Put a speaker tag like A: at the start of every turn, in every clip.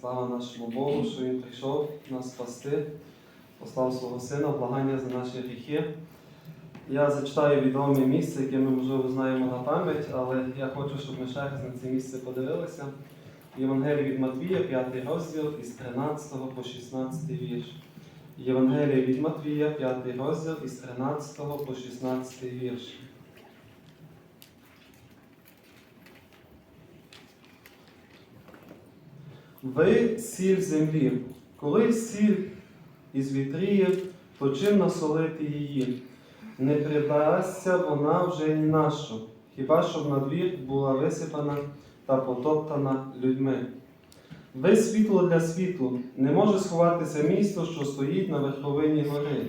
A: Слава нашому Богу, що Він прийшов нас спасти, послав свого Сина, благання за наші гріхи. Я зачитаю відоме місце, яке ми, можливо, знаємо на пам'ять, але я хочу, щоб ми ще раз на це місце подивилися. Євангелія від Матвія, 5 розділ із 13 по 16 вірш. Євангелія від Матвія, 5 розділ із 13 по 16 вірш. Ви сіль землі. Коли сіль із вітріє, то чим насолити її? Не придасться вона вже ні на що, хіба щоб на двір була висипана та потоптана людьми. Ви світло для світу, не може сховатися місто, що стоїть на верховині гори.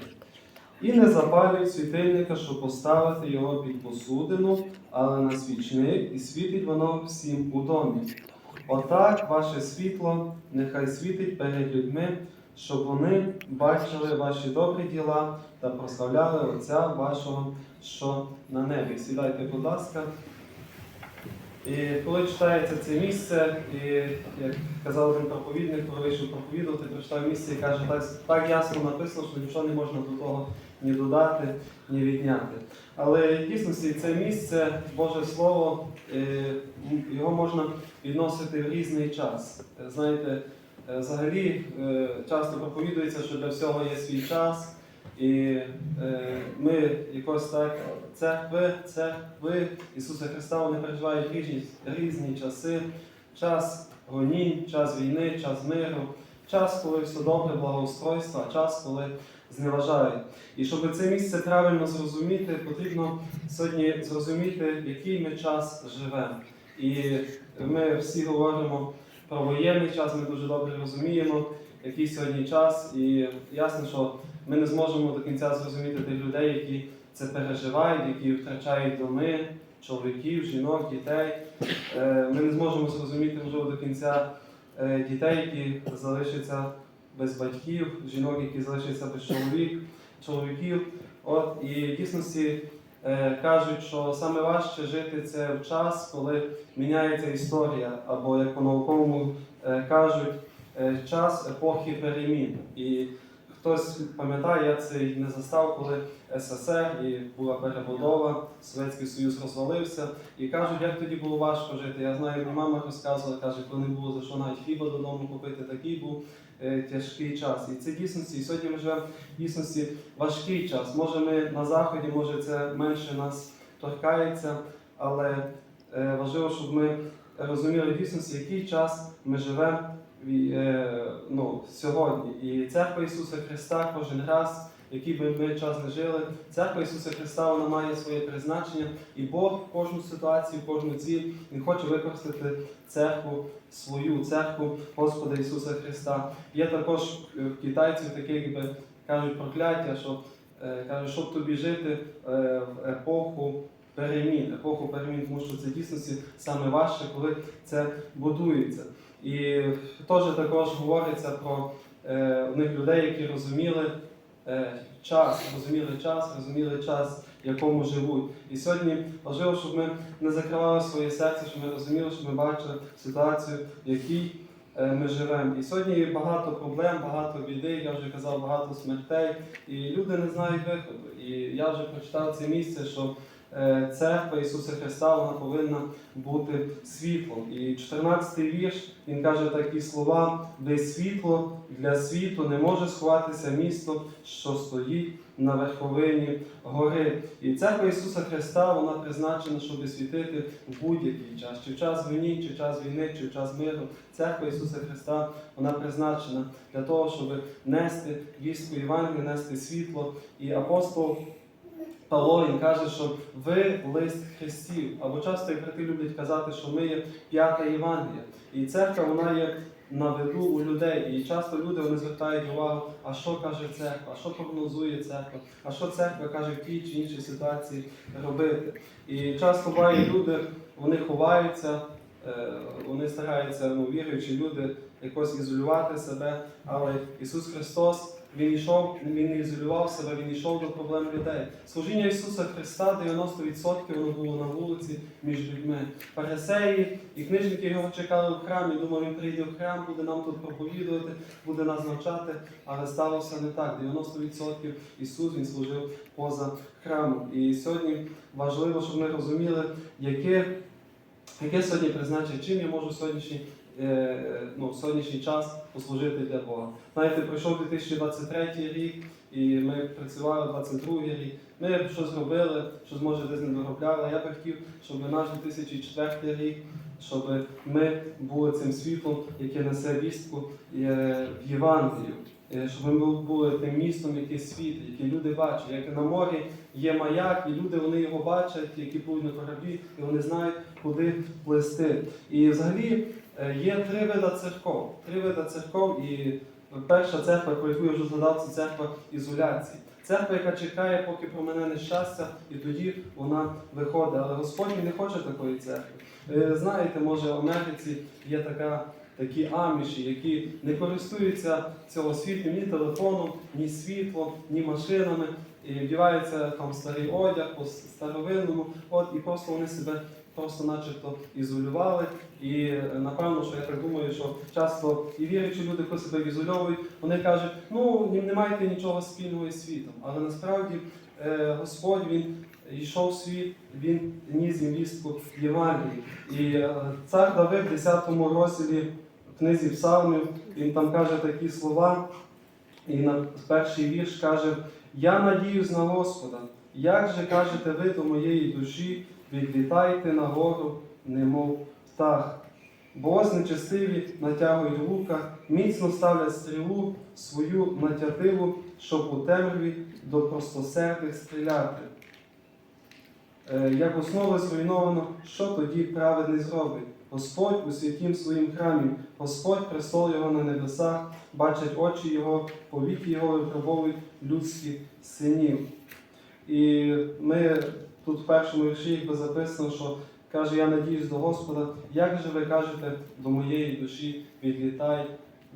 A: І не запалюють світильника, щоб поставити його під посудину, але на свічник, і світить воно всім у домі. Отак ваше світло нехай світить перед людьми, щоб вони бачили ваші добрі діла та прославляли Отця вашого, що на небі. Сідайте, будь ласка. І коли читається це місце, і як казав один проповідник, коли вийшов проповідувати, прочитав місце і каже, так, так ясно написано, що нічого не можна до того ні додати, ні відняти. Але в дійсності це місце, Боже Слово, е, його можна відносити в різний час. Е, Знаєте, е, взагалі часто проповідується, що для всього є свій час. І ми якось так церкви, церкви Ісуса Христа вони переживають різні, різні часи, час гонінь, час війни, час миру, час, коли все добре, благоустройство, час, коли зневажають. І щоб це місце правильно зрозуміти, потрібно сьогодні зрозуміти, який ми час живемо. І ми всі говоримо про воєнний час, ми дуже добре розуміємо, який сьогодні час, і ясно, що ми не зможемо до кінця зрозуміти тих людей, які це переживають, які втрачають доми, чоловіків, жінок, дітей. Е, Ми не зможемо зрозуміти, можливо, до кінця е, дітей, які залишаться без батьків, жінок, які залишаться без чоловік, чоловіків. От і в дійсності е, кажуть, що саме важче жити це в час, коли міняється історія, або як по-науковому е, кажуть, е, час епохи перемін. І хтось пам'ятає, я це й не застав, коли СССР і була перебудова, Совєтський Союз розвалився. І кажуть, як тоді було важко жити. Я знаю, мама розказувала, каже, коли не було за що навіть хліба додому купити, такий був тяжкий час. І це дійсності. І сьогодні ми живемо в дійсності важкий час. Може, ми на заході, може це менше нас торкається, але е, важливо, щоб ми розуміли в дійсності, який час ми живемо е, ну, сьогодні. І церква Ісуса Христа кожен раз, який би ми час не жили, церква Ісуса Христа вона має своє призначення, і Бог в кожну ситуацію, в кожну ціль, Він хоче використати церкву, свою церкву Господа Ісуса Христа. Є також е, в китайців таке, якби кажуть прокляття, що е, кажуть, щоб тобі жити е, в епоху перемін, епоху перемін, тому що це дійсності саме важче, коли це будується. І теж також говориться про е, них людей, які розуміли час, розуміли час, розуміли час, в якому живуть. І сьогодні важливо, щоб ми не закривали своє серце, щоб ми розуміли, щоб ми бачили ситуацію, в якій е, ми живемо. І сьогодні є багато проблем, багато біди, я вже казав, багато смертей, і люди не знають виходу. І я вже прочитав це місце, що е, церква Ісуса Христа вона повинна бути світлом. І 14-й вірш він каже такі слова: де світло для світу не може сховатися місто, що стоїть на верховині гори. І церква Ісуса Христа вона призначена, щоб світити в будь-який час, чи в час війни, чи в час війни, чи в час миру. Церква Ісуса Христа вона призначена для того, щоб нести вістку Євангелія, нести світло. І апостол Павло він каже, що ви лист Христів. Або часто і брати люблять казати, що ми є п'ята Євангелія. І церква вона є на виду у людей. І часто люди вони звертають увагу, а що каже церква, а що прогнозує церква, а що церква каже в тій чи іншій ситуації робити. І часто буває люди, вони ховаються, е, вони стараються, ну, віруючі люди, якось ізолювати себе, але Ісус Христос. Він йшов, він не ізолював себе, він йшов до проблем людей. Служіння Ісуса Христа 90% воно було на вулиці між людьми. Фарисеї і книжники його чекали в храмі. Думав, він прийде в храм, буде нам тут проповідувати, буде нас навчати. Але сталося не так. 90% Ісус він служив поза храмом. І сьогодні важливо, щоб ми розуміли, яке, яке сьогодні призначення, чим я можу сьогоднішній. Е, Ну, в сьогоднішній час послужити для Бога. Знаєте, пройшов 2023 рік, і ми працювали 22 рік. Ми щось робили, щось може десь не доробляли. Я би хотів, щоб наш 2004 рік, щоб ми були цим світлом, яке несе вістку е, в Євангелію. Е, Щоб ми були тим містом, яке світить, яке люди бачать. Як на морі є маяк, і люди вони його бачать, які пливуть на кораблі, і вони знають, куди плисти. І взагалі є три вида церков. Три вида церков, і перша церква, про яку я вже згадав, це церква ізоляції. Церква, яка чекає, поки про мене нещастя, і тоді вона виходить. Але Господь не хоче такої церкви. Ви знаєте, може в Америці є така. Такі аміші, які не користуються цього світу ні телефоном, ні світлом, ні машинами, і вдіваються там старий одяг по старовинному, от і просто вони себе просто начебто ізолювали. І е, напевно, що я так думаю, що часто і віруючі люди, коли себе ізольовують, вони кажуть, ну не маєте нічого спільного із світом. Але насправді е, Господь він йшов в світ, він ніс вістку Євангелії. І е, цар Давид в 10 розділі в книзі Псалмів, він там каже такі слова, і на перший вірш каже: Я надіюсь на Господа. Як же кажете ви до моєї душі, відлітайте нагору, немов птах. Бо нечестиві натягують лука, міцно ставлять стрілу свою натятиву, щоб у темряві до простосердих стріляти. Е, Як основа зруйновано, що тоді праведний зробить? Господь у святім своїм храмі, Господь престол його на небесах, бачать очі Його, повіки Його випробовують людських синів. І ми тут в першому вірші якби записано, що каже, я надіюсь до Господа, як же ви кажете до моєї душі, відлітай,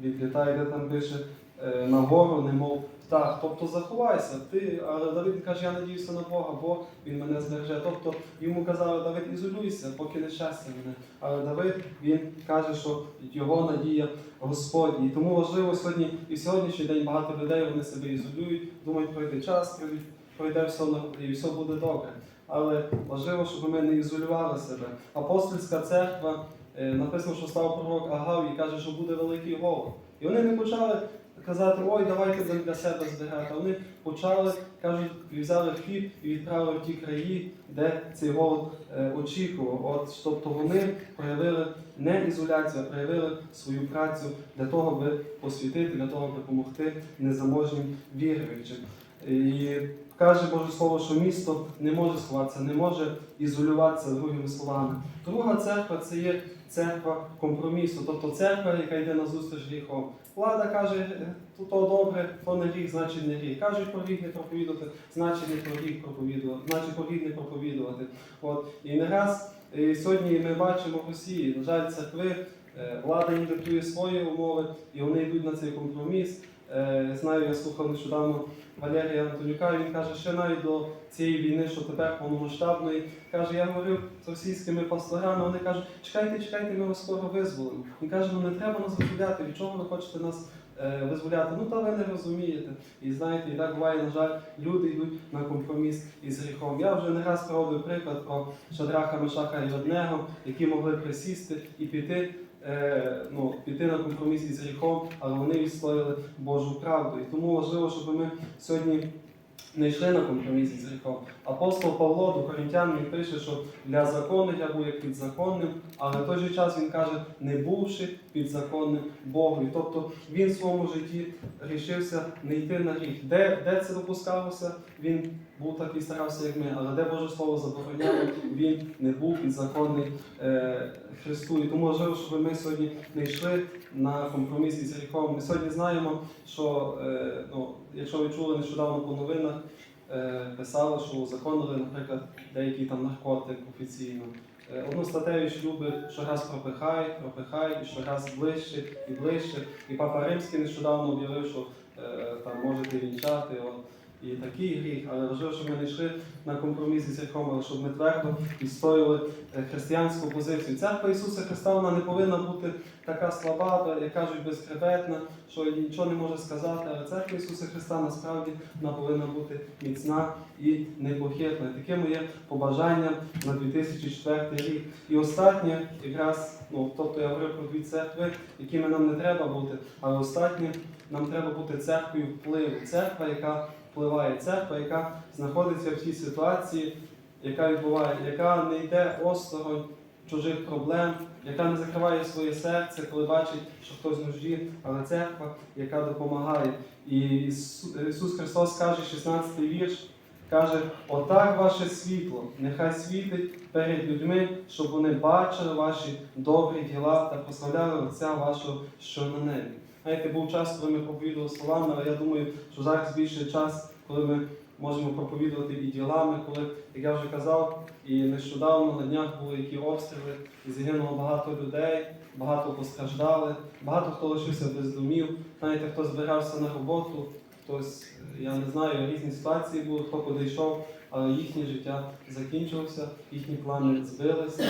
A: відлітай, де там пише, е, нагору, немов птах. Тобто заховайся. Ти, але Давид каже, я надіюся на Бога, Бог він мене збереже. Тобто йому казали, Давид, ізолюйся, поки нещастя мене. Але Давид він каже, що його надія Господь. І тому важливо сьогодні і в сьогоднішній день багато людей вони себе ізолюють, думають, пройде час, пройде- все і все буде добре. Але важливо, щоб ми не ізолювали себе. Апостольська церква е, написано, що став пророк Агав і каже, що буде великий голод. І вони не почали казати, ой, давайте для- себе збирати. Вони почали, кажуть, взяли хліб і відправили в ті краї, де цей голод е, очікував. От, тобто вони проявили не ізоляцію, а проявили свою працю для того, аби посвятити, для того, аби допомогти незаможнім віруючим. І каже Боже Слово, що місто не може сховатися, не може ізолюватися другими словами. Друга церква це є церква компромісу, тобто церква, яка йде на зустріч гріхом. Влада каже, «Е, то, добре, то не гріх, значить не гріх. Кажуть про гріх не проповідувати, значить не про гріх проповідувати, значить про гріх не проповідувати. От. І не раз е, сьогодні ми бачимо в Росії, на жаль, церкви, е, влада їм диктує свої умови, і вони йдуть на цей компроміс. Е, Знаю, я слухав нещодавно Валерія Антонюка, він каже, ще навіть до цієї війни, що тепер повномасштабної, каже, я говорив з російськими пасторами, вони кажуть, чекайте, чекайте, ми вас скоро визволимо. Він каже, ну не треба нас визволяти, від чого ви хочете нас е, визволяти? Ну та ви не розумієте. І знаєте, і так буває, на жаль, люди йдуть на компроміс із гріхом. Я вже не раз проводив приклад про Шадраха, Мешаха і одного, які могли присісти і піти. Е, Ну, піти на компроміс із гріхом, але вони відстояли Божу правду. І тому важливо, щоб ми сьогодні не йшли на компроміс із гріхом. Апостол Павло до Коринтян він пише, що для законних я був як підзаконним, але в той же час він каже, не бувши підзаконним Богові. Тобто він в своєму житті рішився не йти на гріх. Де, де це допускалося, він був такий старався, як ми, але де Боже Слово забороняло, він не був підзаконний е, Христу. І тому важливо, щоб ми сьогодні не йшли на компроміс із гріхом. Ми сьогодні знаємо, що е, ну, якщо ви чули нещодавно по новинах, е, писали, що узаконили, наприклад, деякий там наркотик офіційно. е, одностатеві шлюби щораз пропихають, пропихають, і щораз ближче і ближче. І Папа Римський нещодавно об'явив, що е, там можете вінчати. От. І такий гріх, але важливо, щоб ми не йшли на компроміс зі але щоб ми твердо відстоювали е, християнську позицію. Церква Ісуса Христа вона не повинна бути така слаба, як кажуть, безхребетна, що нічого не може сказати. Але церква Ісуса Христа насправді вона повинна бути міцна і непохитна. Таке моє побажання на 2004 рік. І останнє, якраз, ну тобто я говорю про дві церкви, якими нам не треба бути, але останнє нам треба бути церквою впливу. Церква, яка впливає, церква, яка знаходиться в цій ситуації, яка відбуває, яка не йде осторонь чужих проблем, яка не закриває своє серце, коли бачить, що хтось в нужді, але церква, яка допомагає. І Ісус Христос каже, 16 вірш, каже: Отак ваше світло, нехай світить перед людьми, щоб вони бачили ваші добрі діла та прославляли Отця вашого, що на небі. Знаєте, був час, коли ми проповідували словами, але я думаю, що зараз більше час, коли ми можемо проповідувати і ділами, коли, як я вже казав, і нещодавно на днях були які обстріли, і загинуло багато людей, багато постраждали, багато хто лишився без домів. Знаєте, хто збирався на роботу, хтось, я не знаю, різні ситуації були, хто куди але їхнє життя закінчилося, їхні плани збилися.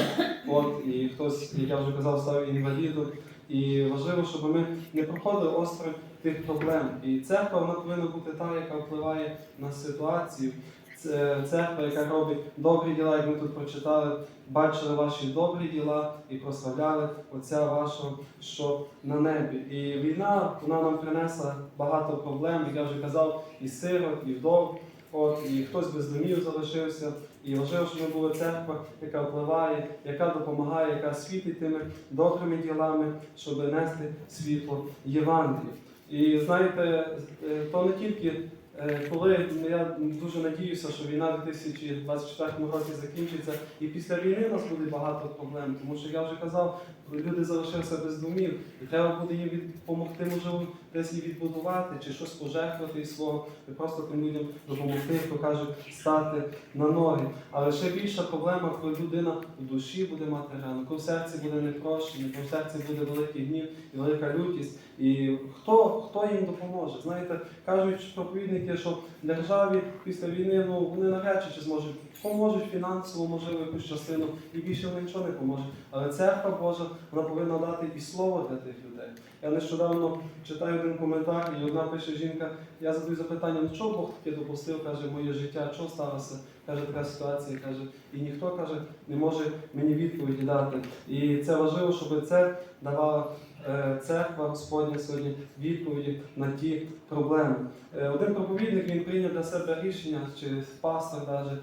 A: От, і хтось, як я вже казав, став інвалідом. І важливо, щоб ми не проходили остро тих проблем. І церква вона повинна бути та, яка впливає на ситуацію. Це церква, яка робить добрі діла, як ми тут прочитали, бачили ваші добрі діла і прославляли Отця вашого, що на небі. І війна вона нам принесла багато проблем, як я вже казав, і сирот, і вдов. От, і хтось без домів залишився. І важливо, що ми були церква, яка впливає, яка допомагає, яка світить тими добрими ділами, щоб нести світло Євангелії. І знаєте, е, то не тільки коли ну, я дуже надіюся, що війна в 2024 році закінчиться, і після війни у нас буде багато проблем, тому що я вже казав, люди залишилися без домів, і треба буде їм допомогти, можливо, десь їх відбудувати чи щось пожертвувати свого, і просто тим людям допомогти, як то кажуть, стати на ноги. Але ще більша проблема, коли людина в душі буде мати рану, коли в серці буде непрощення, коли в серці буде великий гнів і велика лютість. І хто, хто їм допоможе? Знаєте, кажуть проповідники, що державі після війни ну вони навряд чи зможуть поможуть фінансово, можливо, якусь частину, і більше вони нічого не поможе. Але церква Божа вона повинна дати і слово для тих людей. Я нещодавно читаю один коментар, і одна пише жінка, я задаю запитання, ну чого Бог таке допустив, каже, моє життя, що сталося? Каже, така ситуація, каже, і ніхто каже, не може мені відповіді дати. І це важливо, щоб це давала е, церква Господня сьогодні відповіді на ті проблеми. Е, Один проповідник він прийняв для себе рішення, чи пастор навіть,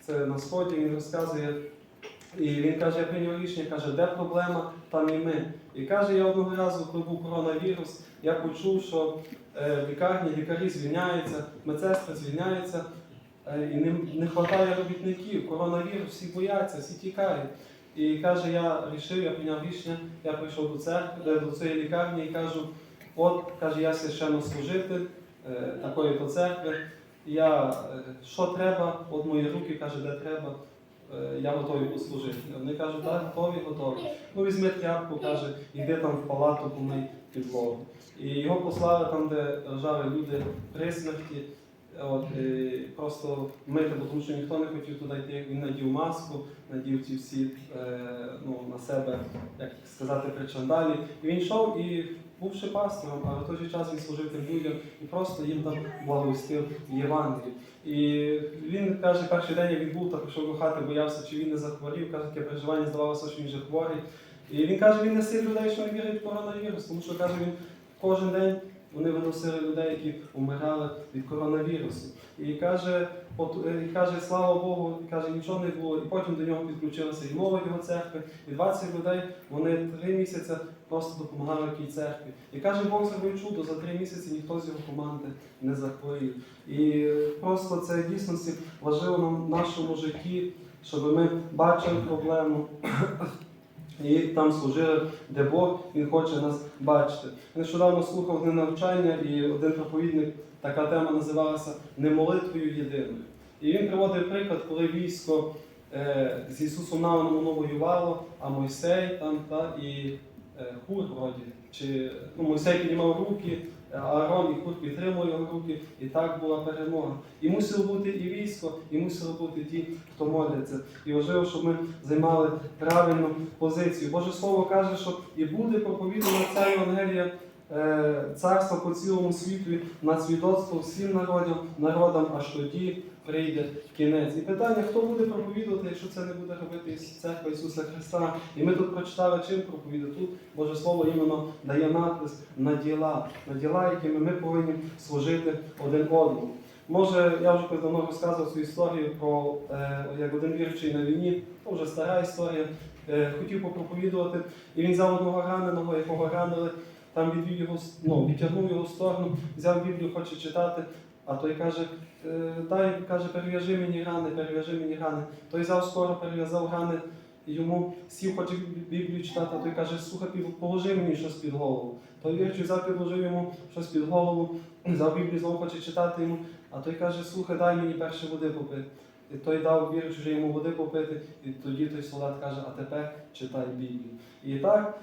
A: це на сході, він розказує. І він каже, я прийняв рішення, каже, де проблема, там і ми. І каже, я одного разу, коли був коронавірус, я почув, що е, в лікарні лікарі звільняються, медсестри звільняються, е, і не, не вистачає робітників. Коронавірус, всі бояться, всі тікають. І каже, я рішив, я прийняв рішення, я прийшов до церкви, е, до цієї лікарні і кажу, от каже, я священнослужитель е, такої то церкви. Я е, що треба, от мої руки каже, де треба. е, Я готовий послужити. Вони кажуть, так, готові, готові. Ну, візьми тряпку, каже, йди там в палату, помий підлогу. І його послали там, де лежали люди при смерті. От, і просто мити, бо тому що ніхто не хотів туди йти. Він надів маску, надів ці всі е, ну, на себе, як сказати, причандалі. І він йшов і бувши пастором, але в той же час він служив тим людям і просто їм там благовістив Євангелію. І він каже, перший день як він був, так пішов до хати, боявся, чи він не захворів. Каже, таке переживання здавалося, що він вже хворий. І він каже, він не сив людей, що не вірить в коронавірус, тому що каже, він кожен день вони виносили людей, які умирали від коронавірусу. І каже, от, е, і каже, слава Богу, і каже, нічого не було. І потім до нього підключилася і молодь його церкви, і 20 людей вони три місяці просто допомагали тій церкві. І каже, Бог зробив чудо, за три місяці ніхто з його команди не захворів. І просто це в дійсності важливо нам в нашому житті, щоб ми бачили проблему. І там служили, де Бог Він хоче нас бачити. Нещодавно слухав одне навчання, і один проповідник, така тема називалася Не молитвою єдиною. І він приводив приклад, коли військо е, з Ісусом Навином воно воювало, а Мойсей там та, і Хур вроді. Чи, ну, Мойсей піднімав руки, а Аарон і Хур підтримував його руки, і так була перемога. І мусило бути і військо, і мусило бути ті, хто моляться. І важливо, щоб ми займали правильну позицію. Боже Слово каже, що і буде проповідана ця Євангелія е, царства по цілому світу на свідоцтво всім народам, народам, аж тоді прийде кінець. І питання, хто буде проповідувати, якщо це не буде робити Іс- церква Ісуса Христа. І ми тут прочитали, чим проповідати. Тут Боже Слово іменно дає надпис на діла, на діла, якими ми повинні служити один одному. Може, я вже давно розказував цю історію про е, як один віруючий на війні, то вже стара історія, е, хотів попроповідувати, і він взяв одного раненого, якого ранили, там відвів його, ну, відтягнув його в сторону, взяв Біблію, хоче читати, а той каже, «Е, дай, каже, перев'яжи мені рани, перев'яжи мені рани. Той взяв скоро, перев'язав рани, йому сів, хоче Біблію читати, а той каже, слухай, положи мені щось під голову. Той вірчу взяв, підложив йому щось під голову, взяв Біблію, знову хоче читати йому, а той каже, слухай, дай мені перше води попити. І той дав віруючий вже йому води попити, і тоді той солдат каже, а тепер читай Біблію. І так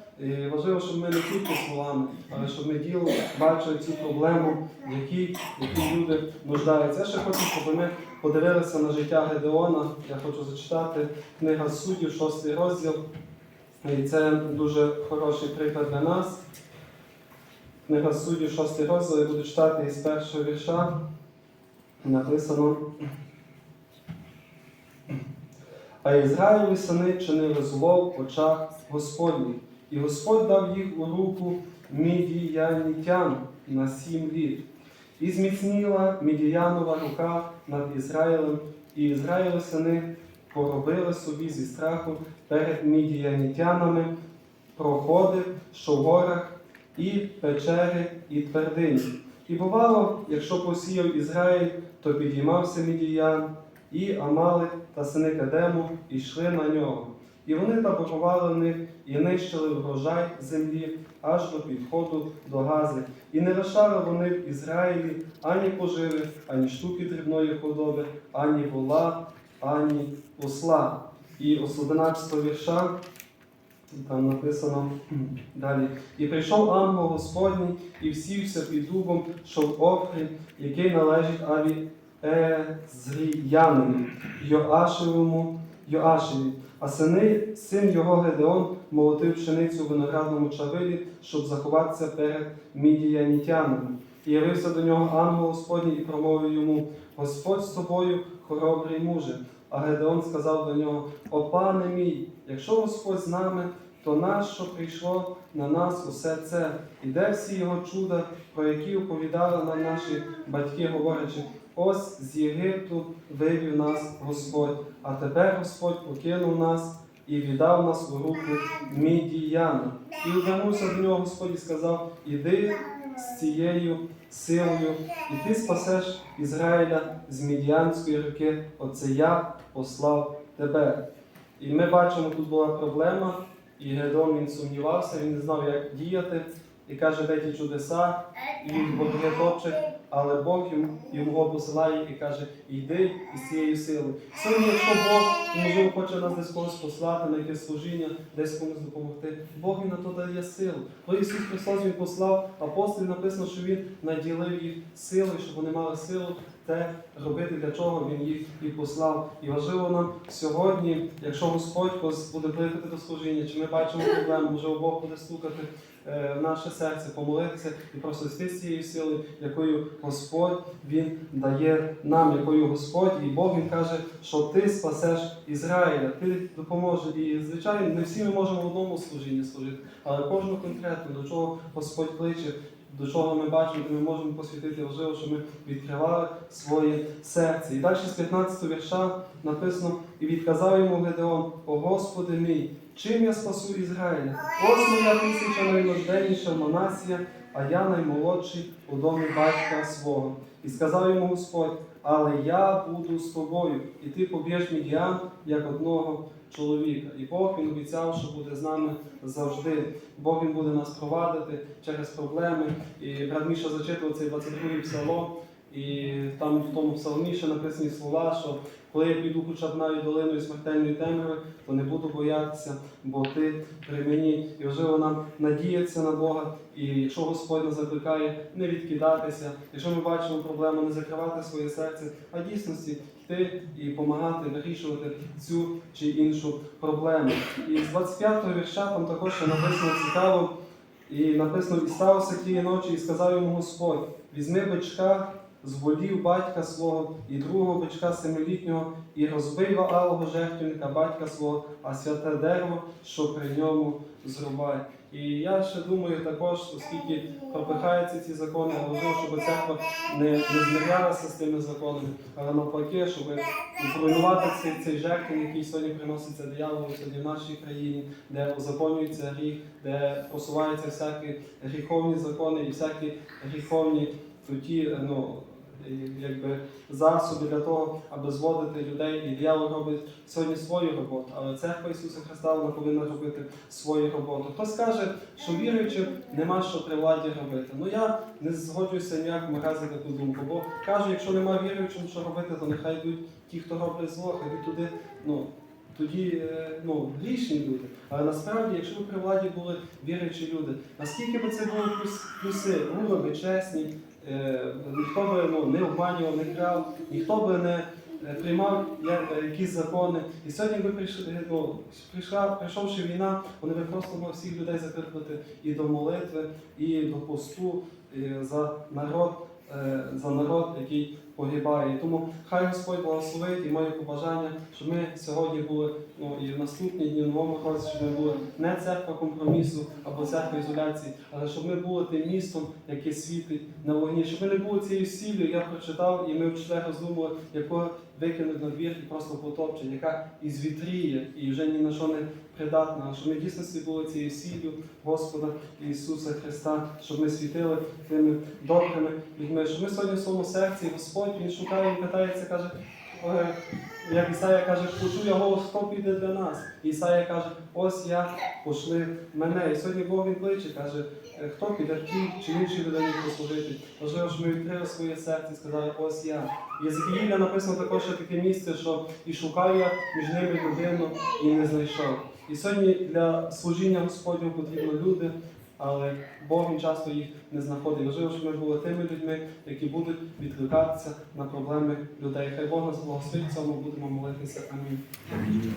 A: важливо, щоб ми не тільки словами, але щоб ми ділом бачили цю проблему, в якій люди нуждаються. Я ще хочу, щоб ми подивилися на життя Гедеона. Я хочу зачитати книга суддів, шостий розділ. І це дуже хороший приклад для нас. Книга суддів, шостий розділ, я буду читати із першого вірша. Написано. А Ізраїлеві сини чинили зло в очах Господніх, і Господь дав їх у руку мідіянітян на сім літ. І зміцніла мідіянова рука над Ізраїлем, і Ізраїлеві сини поробили собі зі страху перед мідіянітянами проходи, що в горах, і печери, і твердині. І бувало, якщо посіяв Ізраїль, то підіймався мідіян, і Амали та сини Кедему йшли на нього. І вони таборували в них і нищили врожай землі аж до підходу до Гази. І не лишали вони в Ізраїлі ані поживи, ані штуки дрібної худоби, ані вола, ані осла. І з 11 вірша там написано далі. І прийшов ангел Господній і всівся під дубом, що в Офрі, який належить Аві Езріянину, Йоашевому, Йоашеві. А сини, син його Гедеон молотив пшеницю в виноградному чавилі, щоб заховатися перед мідіянітянами. І явився до нього ангел Господній і промовив йому: Господь з тобою, хоробрий муже. А Гедеон сказав до нього: О пане мій, якщо Господь з нами, то нащо прийшло на нас усе це? І де всі його чуда, про які оповідали нам наші батьки, говорячи, ось з Єгипту вивів нас Господь, а тепер Господь покинув нас і віддав нас у руку Мідіяна. І звернувся до нього Господь і сказав: Іди з цією силою, і ти спасеш Ізраїля з мідіянської руки. Оце я послав тебе. І ми бачимо, тут була проблема, і Гедон він сумнівався, він не знав, як діяти, і каже, де ті чудеса, і він боги топче, але Бог його посилає і каже, йди із цією силою. Сьогодні, якщо Бог, можливо, хоче нас десь когось послати на якесь служіння, десь комусь допомогти, Бог він на то дає силу. Коли Ісус Христос Він послав апостолів, написано, що Він наділив їх силою, щоб вони мали силу те робити, для чого Він їх і послав. І важливо нам сьогодні, якщо Господь буде кликати до служіння, чи ми бачимо проблему, можливо, Бог буде стукати в наше серце, помолитися і з цією силою, якою Господь Він дає нам, якою Господь, і Бог Він каже, що ти спасеш Ізраїля, ти допоможеш. І звичайно, не всі ми можемо в одному служінні служити, але кожну конкретно, до чого Господь кличе. До чого ми бачимо, де ми можемо посвятити важливо, щоб ми відкривали своє серце. І далі з 15 вірша написано: і відказав йому Гедеон, о Господи мій, чим я спасу Ізраїля? Ось моя тисяча найнужденніша Манасія, а я наймолодший у домі батька свого. І сказав йому Господь, але я буду з тобою, і ти поб'єш мідіан як одного чоловіка. І Бог він обіцяв, що буде з нами завжди. Бог він буде нас провадити через проблеми. І брат Міша зачитував цей 22-й псалом. І там в тому псалмі ще написані слова, що коли я піду хоча б навіть долиною смертельної темряви, то не буду боятися, бо ти при мені. І важливо нам надіятися на Бога. І якщо Господь нас закликає, не відкидатися. Якщо ми бачимо проблему, не закривати своє серце, а дійсності йти і допомагати вирішувати цю чи іншу проблему. І з 25-го вірша там також ще написано цікаво. І написано, і сталося тієї ночі, і сказав йому Господь: візьми бичка з волів батька свого і другого бичка семилітнього, і розбий ваалого жертвенника батька свого, а святе дерево, що при ньому зрубай. І я ще думаю також, оскільки пропихаються ці закони, важливо, щоб церква не, не змирялася з тими законами, але навпаки, щоб зруйнувати цей, цей жертвенник, який сьогодні приноситься дияволу сьогодні в нашій країні, де узаконюється гріх, де просуваються всякі гріховні закони і всякі гріховні ті, ну, і, якби засоби для того, аби зводити людей, і диявол робить сьогодні свою роботу, але церква Ісуса Христа вона повинна робити свою роботу. Хто скаже, що віруючим нема що при владі робити? Ну я не згоджуюся ніяк разі таку думку, бо кажу, якщо нема віруючим, що робити, то нехай йдуть ті, хто роблять зло, хай йдуть туди. Ну, тоді е, ну, грішні люди. Але насправді, якщо б при владі були віруючі люди, наскільки би це були плюси, би чесні, ніхто би ну, не обманював, не крав, ніхто би не е, приймав е, якісь закони. І сьогодні би прийшли, е, ну, прийшла, прийшовши війна, вони би просто могли всіх людей закликати і до молитви, і до посту і за народ, е, за народ, який погибає. Тому хай Господь благословить і моє побажання, щоб ми сьогодні були ну, і в наступні дні, в новому році, щоб ми були не церква компромісу або церква ізоляції, але щоб ми були тим містом, яке світить на вогні, щоб ми не були цією сіллю, я прочитав, і ми в четвер роздумували, яку викинуть на двір і просто потопчуть, яка і звітріє, і вже ні на що не придатна, щоб ми в дійсності були цією сіллю Господа Ісуса Христа, щоб ми світили тими добрими людьми, щоб ми сьогодні в своєму серці, Господь, Він шукає, Він питається, каже, як Ісая каже, почує голос, хто піде для нас. І Ісая каже, ось я пошли мене. І сьогодні Бог він кличе, каже, «Е, хто піде ті чи інші людині послужити. Важливо, щоб ми відкрили своє серце і сказали, ось я. Єзекіїля написано також таке місце, що і шукаю я між ними людину і не знайшов. І сьогодні для служіння Господнього потрібні люди, але Бог часто їх не знаходить. Важливо, щоб ми були тими людьми, які будуть відкликатися на проблеми людей. Хай Бог нас благословить цьому, будемо молитися. Амінь.